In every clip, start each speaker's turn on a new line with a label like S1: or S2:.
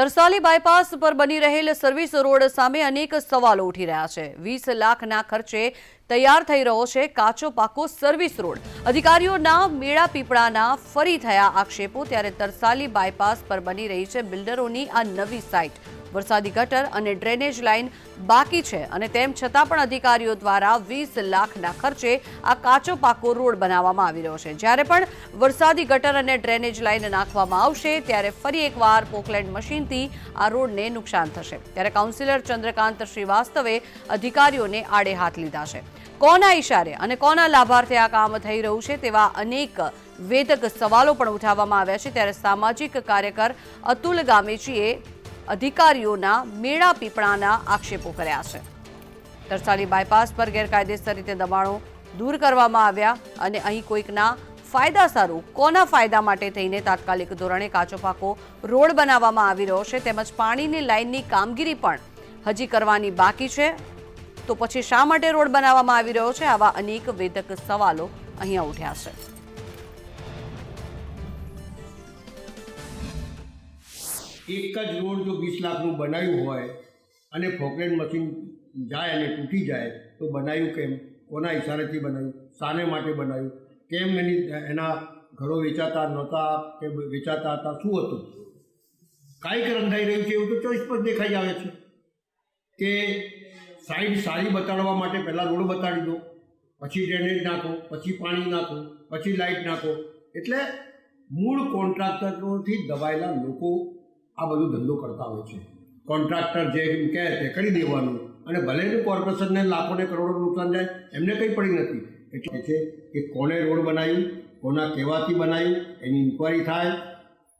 S1: Tarsali bypass પર બની રહેલ સર્વિસ રોડ સામે અનેક સવાલો ઉઠી રહ્યા છે. વીસ લાખના ખર્ચે તૈયાર થઈ રહ્યો છે કાચો પાકો સર્વિસ રોડ. અધિકારીઓના મેળા પીપળાના ફરી થયા આક્ષેપો ત્યારે તરસાલી બાયપાસ પર બની રહી છે બિલ્ડરોની આ નવી સાઇટ. વરસાદી ગટર અને ડ્રેનેજ લાઇન બાકી છે અને તેમ છતાં પણ અધિકારીઓ દ્વારા વીસ લાખના ખર્ચે આ કાચો પાકો રોડ બનાવવામાં આવી રહ્યો છે. જ્યારે પણ વરસાદી ગટર અને ડ્રેનેજ લાઇન નાખવામાં આવશે, ત્યારે ફરી એકવાર પોકલેન્ડ મશીનથી આ રોડને નુકસાન થશે. ત્યારે કાઉન્સિલર ચંદ્રકાંત શ્રીવાસ્તવે અધિકારીઓને આડે હાથ લીધા છે. કોના ઇશારે અને કોના લાભાર્થે આ કામ થઈ રહ્યું છે તેવા અનેક વેધક સવાલો પણ ઉઠાવવામાં આવ્યા છે. ત્યારે સામાજિક કાર્યકર અતુલ ગામેચીએ અધિકારીઓના મેળા પીપળાના આક્ષેપો કર્યા છે. તરસાલી બાયપાસ પર ગેરકાયદેસર રીતે દબાણો દૂર કરવામાં આવ્યા અને અહીં કોઈકના ફાયદા સારું કોના ફાયદા માટે થઈને તાત્કાલિક ધોરણે કાચો પાકો રોડ બનાવવામાં આવી રહ્યો છે તેમજ પાણીની લાઇનની કામગીરી પણ હજી કરવાની બાકી છે. તો પછી શા માટે રોડ બનાવવામાં આવી રહ્યો છે આવા અનેક વેધક સવાલો અહીંયા ઉઠ્યા છે.
S2: એક જ રોડ જો વીસ લાખનું બનાવ્યું હોય અને ફોકલેન મશીન જાય અને તૂટી જાય, તો બનાવ્યું કેમ? કોના ઇશારેથી બનાવ્યું શાને માટે બનાવ્યું કેમ એની, એના ઘરો વેચાતા નહોતા કે વેચાતા હતા? શું હતું? કાંઈક રંધાઈ રહ્યું છે એવું તો ચોઈસ પર દેખાઈ આવે છે. કે સાઈડ સારી બતાડવા માટે પહેલાં રોડ બતાડી દો, પછી ડ્રેનેજ નાખો, પછી પાણી નાખો, પછી લાઇટ નાખો. એટલે મૂળ કોન્ટ્રાક્ટરોથી દબાયેલા લોકો આ બધું ધંધો કરતા હોય છે. કોન્ટ્રાક્ટર જે એમ કહે તે કરી દેવાનું. અને ભલે કોર્પોરેશનને લાખોને કરોડો નુકસાન જાય, એમને કંઈ પડી નથી. એટલે છે કે કોને રોડ બનાવ્યું, કોના કહેવાથી બનાવ્યું, એની ઇન્કવાયરી થાય.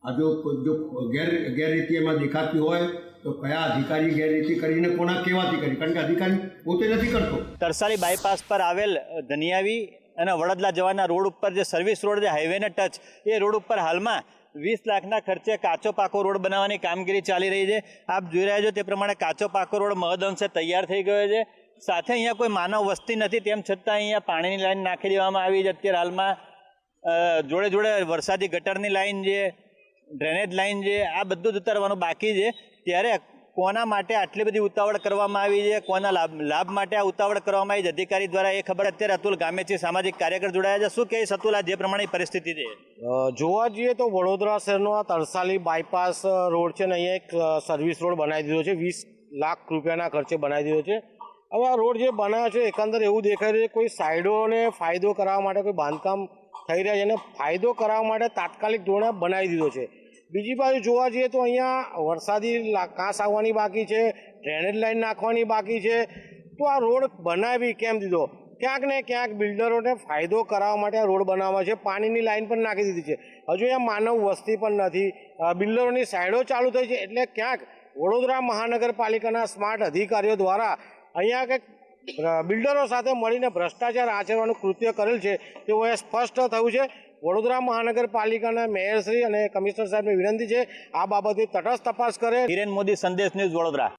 S2: આ જો જો ગેર ગેરરીતિ એમાં દેખાતી હોય, તો કયા અધિકારી ગેરરીતિ કરીને કોના કહેવાથી કરી? કારણ કે અધિકારી પોતે નથી કરતો.
S3: તરસાલી બાયપાસ પર આવેલ ધનિયાવી અને વડોદરા જવાના રોડ ઉપર જે સર્વિસ રોડ જે હાઈવેને ટચ એ રોડ ઉપર હાલમાં વીસ લાખના ખર્ચે કાચો પાકો રોડ બનાવવાની કામગીરી ચાલી રહી છે. આપ જોઈ રહ્યા છો તે પ્રમાણે કાચો પાકો રોડ મહદઅંશે તૈયાર થઈ ગયો છે. સાથે અહીંયા કોઈ માનવ વસ્તી નથી, તેમ છતાં અહીંયા પાણીની લાઈન નાખી દેવામાં આવી છે. અત્યારે હાલમાં જોડે જોડે વરસાદી ગટરની લાઈન છે ડ્રેનેજ લાઈન છે આ બધું જ ઉતારવાનું બાકી છે. ત્યારે કોના માટે આટલી બધી ઉતાવળ કરવામાં આવી છે? કોના લાભ લાભ માટે આ ઉતાવળ કરવામાં આવી છે? અધિકારી દ્વારા એ ખબર અત્યારે અતુલ ગામેથી સામાજિક કાર્યકર જોડાયા છે. શું કહીશ અતુલ આ જે પ્રમાણે પરિસ્થિતિ છે?
S4: જોવા જઈએ તો વડોદરા શહેરનો આ તરસાલી બાયપાસ રોડ છે ને, અહીંયા એક સર્વિસ રોડ બનાવી દીધો છે. વીસ લાખ રૂપિયાના ખર્ચે બનાવી દીધો છે. હવે આ રોડ જે બનાવ્યો છે, એકંદર એવું દેખાય છે કોઈ સાઈડોને ફાયદો કરાવવા માટે કોઈ બાંધકામ થઈ રહ્યા છે અને ફાયદો કરાવવા માટે તાત્કાલિક ધોરણે બનાવી દીધો છે. બીજી બાજુ જોવા જઈએ તો અહીંયા વરસાદી કાંસ આવવાની બાકી છે ડ્રેનેજ લાઇન નાખવાની બાકી છે. તો આ રોડ બનાવી કેમ દીધો? ક્યાંક ને ક્યાંક બિલ્ડરોને ફાયદો કરાવવા માટે આ રોડ બનાવવા છે. પાણીની લાઇન પણ નાખી દીધી છે. હજુ અહીંયા માનવ વસ્તી પણ નથી. બિલ્ડરોની સાઈડો ચાલુ થઈ છે એટલે ક્યાંક વડોદરા મહાનગરપાલિકાના સ્માર્ટ અધિકારીઓ દ્વારા અહીંયા કંઈક બિલ્ડરો સાથે મળીને ભ્રષ્ટાચાર આચરવાનું કૃત્ય કરેલ છે તેવું એ સ્પષ્ટ થયું છે. વડોદરા મહાનગરપાલિકાના મેયરશ્રી અને કમિશનર સાહેબને વિનંતી છે આ બાબતે તટસ્થ તપાસ કરે.
S3: હિરેન મોદી સંદેશ ન્યૂઝ વડોદરા.